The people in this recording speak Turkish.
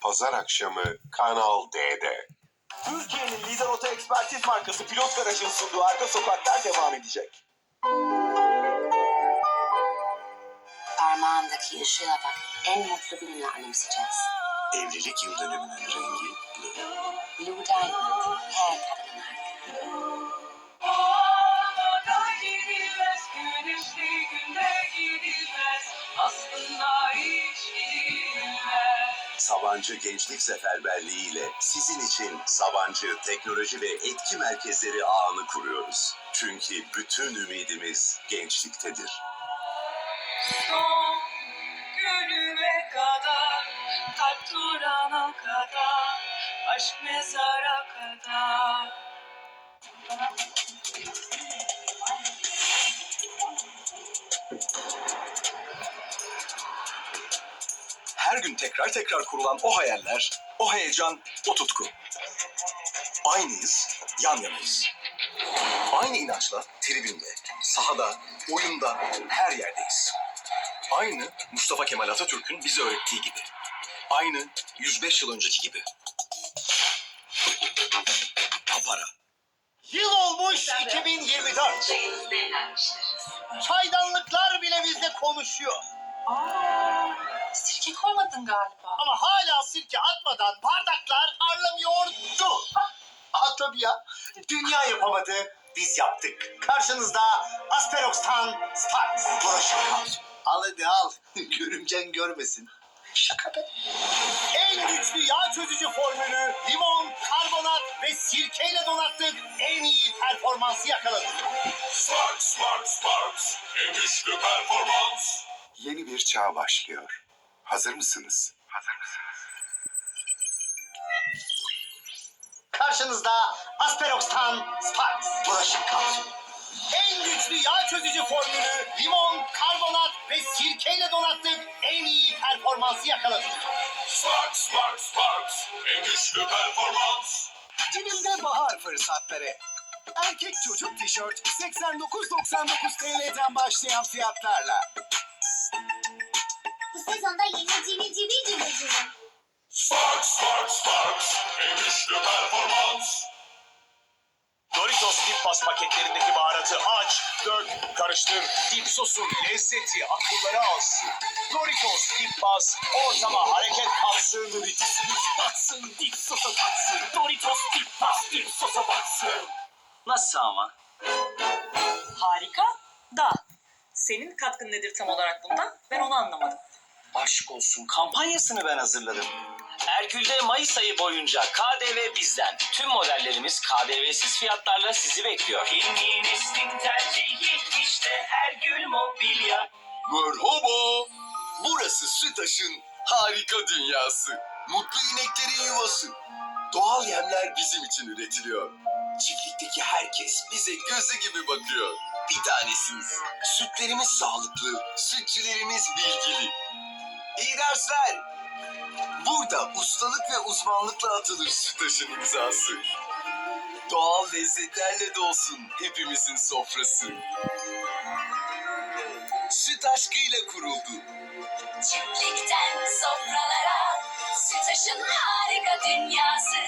Pazar akşamı Kanal D'de. Türkiye'nin lider oto ekspertiz markası Pilot Garaj'ın sunduğu arka sokaklar devam edecek. Parmağındaki ışığa bak. En mutlu gününü anımsayacağız. Evlilik yıl dönümünün rengi blue. Blue Diamond. Her kadının hakkı. Sabancı Gençlik Seferberliği ile sizin için Sabancı Teknoloji ve Etki Merkezleri ağını kuruyoruz. Çünkü bütün ümidimiz gençliktedir. Son günüme kadar, kalp kadar, aşk mezara kadar. Her gün tekrar tekrar kurulan o hayaller, o heyecan, o tutku. Aynıyız, yan yanayız. Aynı inançla tribünde, sahada, oyunda, her yerdeyiz. Aynı Mustafa Kemal Atatürk'ün bize öğrettiği gibi. Aynı 105 yıl önceki gibi. Papara. Yıl olmuş 2024. Çaydanlıklar bile bizle konuşuyor. Aa, sirke koymadın galiba. Ama hala sirke atmadan bardaklar parlamıyordu. Ah tabii ya. Dünya yapamadı. Biz yaptık. Karşınızda Asperox'tan Sparks. Kalsın. Al hadi al. Görümcen görmesin. Şaka be. En güçlü yağ çözücü formülü limon, karbonat ve sirkeyle donattık. En iyi performansı yakaladık. Sparks, Sparks, Sparks. En güçlü performans. Yeni bir çağ başlıyor. Hazır mısınız? Hazır mısınız? Karşınızda Asperox'tan Sparks. Bulaşık kalsın. En güçlü yağ çözücü formülü limon, karbonat ve sirkeyle donattık. En iyi performansı yakaladık. Sparks, Sparks, Sparks. En güçlü performans. Günümde bahar fırsatları. Erkek çocuk tişört 89.99 TL'den başlayan fiyatlarla. Sezonda yeni civi civi civi civi. Sparks, Sparks, Sparks. En güçlü performans. Doritos dip bas paketlerindeki baharatı aç, dök, karıştır. Dip sosun lezzeti akıllara alsın. Doritos dip bas, ortama hareket katsın. Doritos dip batsın, dip sosa batsın. Doritos dip bas, dip sosa batsın. Nasıl ama? Harika da senin katkın nedir tam olarak bundan? Ben onu anlamadım. Aşk olsun kampanyasını ben hazırladım. Ergül'de Mayıs ayı boyunca KDV bizden. Tüm modellerimiz KDV'siz fiyatlarla sizi bekliyor. Hilmi Neslin tercihi işte Ergül Mobilya. Merhaba. Burası Sütaş'ın harika dünyası. Mutlu ineklerin yuvası. Doğal yemler bizim için üretiliyor. Çiftlikteki herkes bize gözü gibi bakıyor. Bir tanesiniz. Sütlerimiz sağlıklı, sütçülerimiz bilgili. İyi dersler. Burada ustalık ve uzmanlıkla atılır Sütaş'ın imzası. Doğal lezzetlerle dolsun hepimizin sofrası. Süt aşkıyla kuruldu. Çiftlikten sofralara, Sütaş'ın harika dünyası.